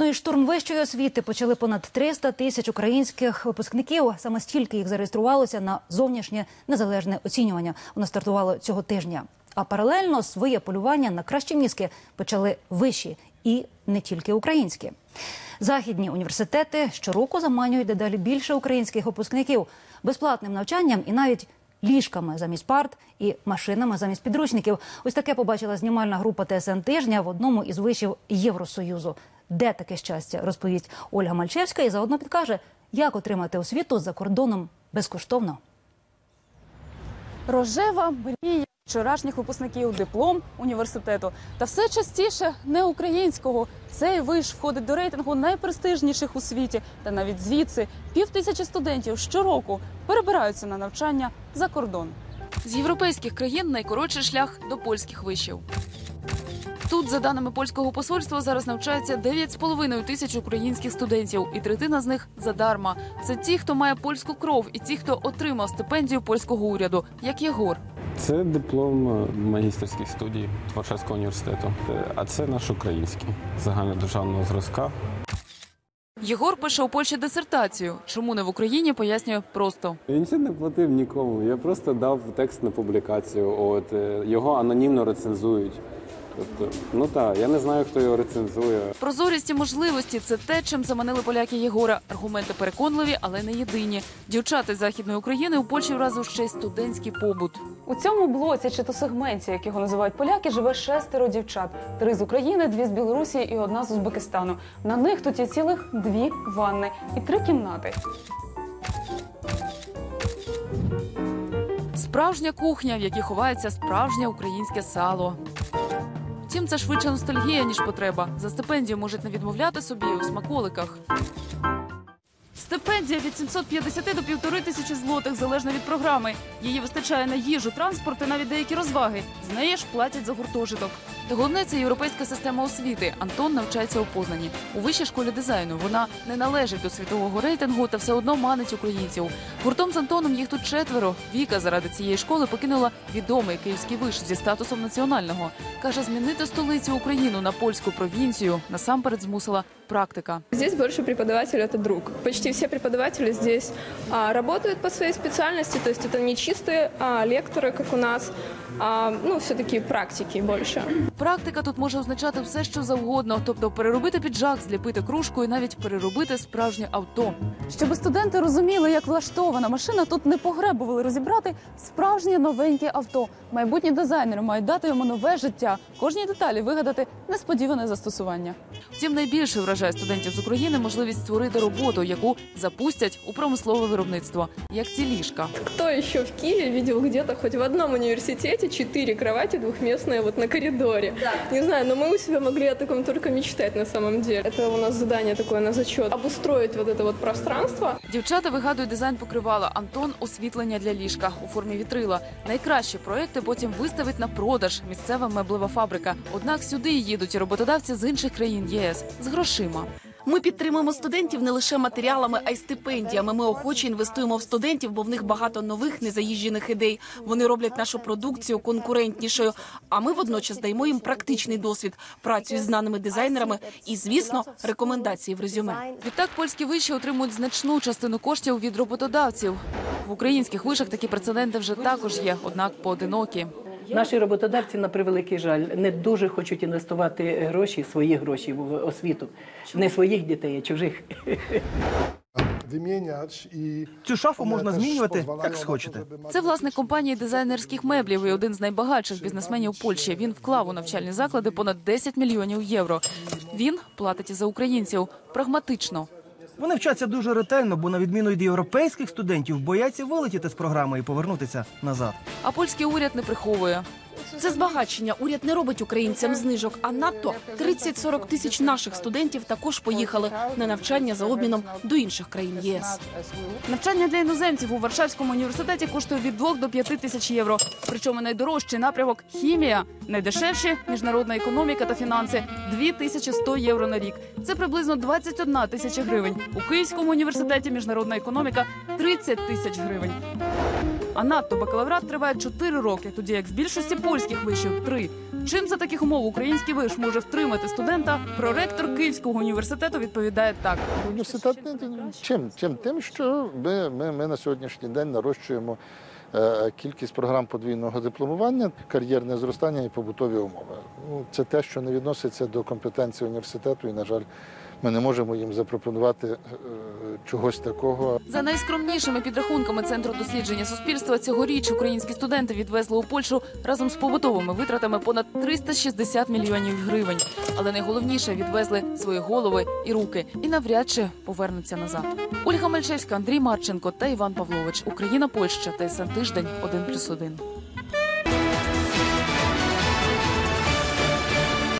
Ну і штурм вищої освіти почали понад 300 тисяч українських випускників. Саме стільки їх зареєструвалося на зовнішнє незалежне оцінювання. Воно стартувало цього тижня. А паралельно своє полювання на кращі мізки почали вищі і не тільки українські. Західні університети щороку заманюють дедалі більше українських випускників безплатним навчанням і навіть ліжками замість парт і машинами замість підручників. Ось таке побачила знімальна група ТСН тижня в одному із вишів Євросоюзу. Де таке щастя, розповість Ольга Мальчевська і заодно підкаже, як отримати освіту за кордоном безкоштовно. Рожева мрія вчорашніх випускників, диплом університету. Та все частіше не українського. Цей виш входить до рейтингу найпрестижніших у світі. Та навіть звідси пів тисячі студентів щороку перебираються на навчання за кордон. З європейських країн найкоротший шлях до польських вишів. Тут, за даними польського посольства, зараз навчається 9,5 тисяч українських студентів, і третина з них задарма. Це ті, хто має польську кров, і ті, хто отримав стипендію польського уряду, як Єгор. Це диплом магістерських студій Творчацького університету. А це наш український загальнодержавного зразка. Єгор пише у Польщі дисертацію. Чому не в Україні, пояснює просто. Я нічого не платив нікому. Я просто дав текст на публікацію. От е, його анонімно рецензують. Тобто, ну так, я не знаю, хто його рецензує. Прозорість і можливості це те, чим заманили поляки Єгора. Аргументи переконливі, але не єдині. Дівчата з західної України у Польщі вразив ще й студентський побут. У цьому блоці чи то сегменті, як його називають поляки, живе шестеро дівчат: три з України, дві з Білорусі і одна з Узбекистану. На них тут є цілих дві ванни і три кімнати. Справжня кухня, в якій ховається справжнє українське сало. Втім, це швидше ностальгія, ніж потреба. За стипендію можуть не відмовляти собі у смаколиках. Стипендія від 750 до півтори тисячі злотих залежно від програми. Її вистачає на їжу, транспорт і навіть деякі розваги. З неї ж платять за гуртожиток. Та головне це європейська система освіти. Антон навчається у Познані. У вищій школі дизайну вона не належить до світового рейтингу та все одно манить українців. Гуртом з Антоном їх тут четверо. Віка заради цієї школи покинула відомий київський виш зі статусом національного. каже, змінити столицю Україну на польську провінцію насамперед змусила практика. Здесь больше преподаватель это друг. Почти все преподаватели здесь а, работают по своей специальности, то есть это не чистые а, лекторы, как у нас, а ну все-таки практики больше. Практика тут може означати все, що завгодно, тобто переробити піджак, зліпити кружку і навіть переробити справжнє авто. Щоб студенти розуміли, як влаштована машина, тут не погребували розібрати справжнє новеньке авто. Майбутні дизайнери мають дати йому нове життя, кожній деталі вигадати несподіване застосування. Втім, найбільше вражає студентів з України можливість створити роботу, яку запустять у промислове виробництво, як ці ліжка. Кто еще в Киеве видел где-то хоть в одном университете четыре кровати двухместные вот на коридоре? Не знаю, но мы у себя могли о таком только мечтать на самом деле. Это у нас задание такое на зачет. Обустроить вот это вот пространство, Дівчата вигадують дизайн покривала. Антон освітлення для ліжка у формі вітрила. Найкращі проекти потім виставить на продаж місцева меблева фабрика. Однак сюди їдуть і роботодавці з інших країн єС з грошима. Ми підтримуємо студентів не лише матеріалами, а й стипендіями. Ми охоче інвестуємо в студентів, бо в них багато нових незаїжджених ідей. Вони роблять нашу продукцію конкурентнішою. А ми водночас даємо їм практичний досвід, працю із знаними дизайнерами і, звісно, рекомендації в резюме. Відтак польські виші отримують значну частину коштів від роботодавців. В українських вишах такі прецеденти вже також є, однак поодинокі. Наші роботодавці, на превеликий жаль, не дуже хочуть інвестувати гроші, свої гроші в освіту. Не своїх дітей, а чужих. Цю шафу можна змінювати, як схочете. Це власник компанії дизайнерських меблів і один з найбагатших бізнесменів Польщі. Він вклав у навчальні заклади понад 10 мільйонів євро. Він платить і за українців прагматично. Вони вчаться дуже ретельно, бо на відміну від європейських студентів бояться вилетіти з програми і повернутися назад. А польський уряд не приховує. Це збагачення. Уряд не робить українцям знижок, а надто 30-40 тисяч наших студентів також поїхали на навчання за обміном до інших країн ЄС. Навчання для іноземців у Варшавському університеті коштує від 2 до 5 тисяч євро. Причому найдорожчий напрямок хімія, найдешевші міжнародна економіка та фінанси 2100 євро на рік. Це приблизно 21 тисяча гривень. У Київському університеті міжнародна економіка 30 тисяч гривень. А надто бакалаврат триває 4 роки, тоді як в більшості польських вишів 3. Чим за таких умов український виш може втримати студента? Проректор Київського університету відповідає так. Університет чим? чим? Тим, що ми, ми, ми на сьогоднішній день нарощуємо е, кількість програм подвійного дипломування, кар'єрне зростання і побутові умови. Ну, це те, що не відноситься до компетенції університету, і, на жаль, ми не можемо їм запропонувати е, чогось такого. За найскромнішими підрахунками центру дослідження суспільства цьогоріч українські студенти відвезли у Польщу разом з побутовими витратами понад 360 мільйонів гривень. Але найголовніше відвезли свої голови і руки і навряд чи повернуться назад. Ольга Мальчевська, Андрій Марченко та Іван Павлович. Україна, Польща, ТСН тиждень 1+,1.